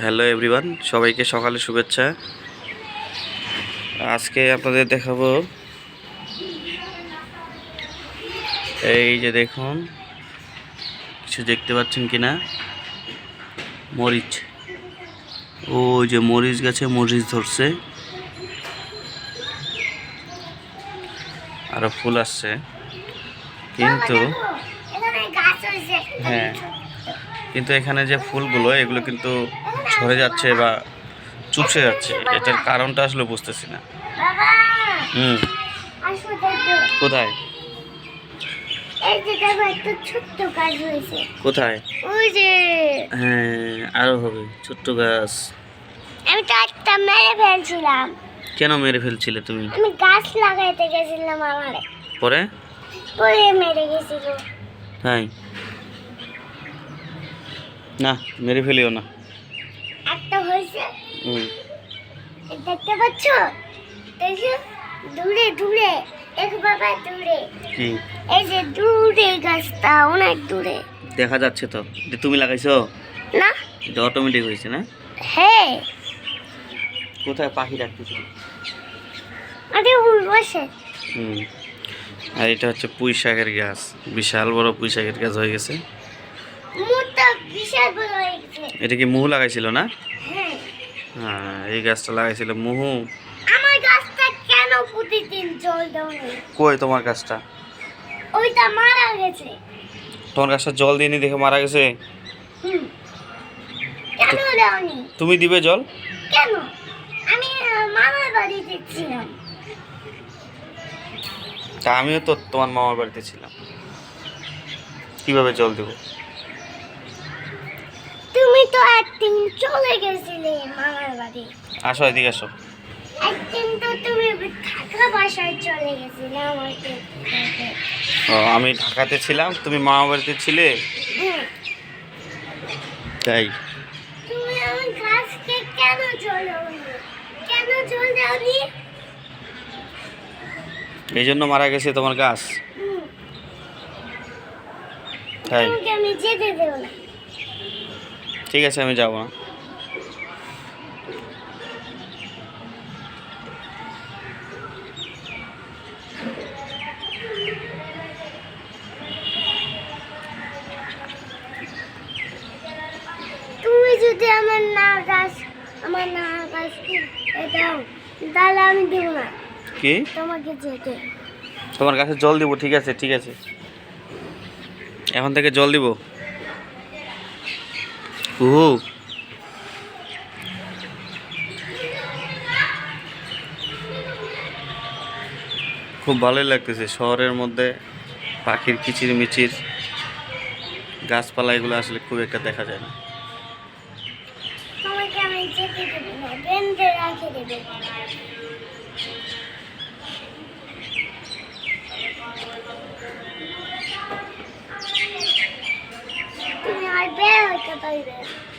Hello everyone সবাইকে সকালে শুভেচ্ছা। আজকে আপনাদের দেখাবো এই যে দেখুন কিছু দেখতে পাচ্ছেন কি না মরিচ ওই যে মরিচ গাছে মরিচ ধরছে। আরও ফুল আসছে। কিন্তু হ্যাঁ। কিন্তু এখানে যে ফুলগুলো এগুলো কিন্তু ঝরে যাচ্ছে বা চুপসে যাচ্ছে এটার কারণটা আসলে বুঝতেছি না। হুম। কোথায়? কোথায়? ওই যে। হ্যাঁ আরও হবে ছোট্ট গাছ। আমি তো একটা মেরে ফেলছিলাম। কেন মেরে ফেলছিলে তুমি? আমি গাছ লাগাইতে গেছিলাম আমারে। পরে? পরে মেরে গেছিল। তাই? না মেরে ফেলিও না। একটা হয়েছে। দেখতে পাচ্ছ? দূরে দূরে দেখো বাবা দূরে। কি? এই যে দূরে গাছটা অনেক দূরে। দেখা যাচ্ছে তো। যে তুমি লাগাইছো? না। এটা অটোমেটিক হয়েছে না? হ্যাঁ। কোথায় পাখি ডাকতেছিল আরে ওই বসে হুম। আর এটা হচ্ছে পুঁই শাকের গাছ। বিশাল বড় পুঁই শাকের গাছ হয়ে গেছে। মুখটা বিশাল বড় হয়ে গেছে। এটা কি মুহু লাগাইছিল না? হ্যাঁ। হ্যাঁ এই গাছটা লাগাইছিল মুহু। আমার গাছটা কেন প্রতিদিন জল দাও কই তোমার গাছটা? ওইটা মারা গেছে। তোমার গাছটা জল দিয়ে দেখে মারা গেছে? কেন দাওনি তুমি দিবে জল? কেন? আমি মামার ছিলাম। তা আমিও তো তোমার মামার বাড়িতে ছিলাম। কীভাবে জল দেবো? তো একদিন চলে গেছিলে মামার বাড়ি। আসো এদিকে আসো। একদিন তো তুমি থাকা বাসায় চলে গেছিলে আমাকে ও, আমি ঢাকাতে ছিলাম তুমি মামা বাড়িতে ছিলে? হ্যাঁ। তাই? তুমি আমার গাছকে কেন জল কেন জল দাওনি এই জন্য মারা গেছে তোমার গাছ। তাই? আমি যেতে দেবো না। ঠিক আছে আমি যাব না। তুমি যদি আমার না গাছ আমার না গাছ দাও তাহলে আমি দেবো না। কি? তোমাকে যেতে। তোমার গাছে জল দিব ঠিক আছে ঠিক আছে। এখন থেকে জল দিব? কুহু খুব ভালোই লাগতেছে শহরের মধ্যে পাখির কিচির মিচির গাছপালা এগুলো আসলে খুব একটা দেখা যায় না। তুমি আর বের হতে পারবে না।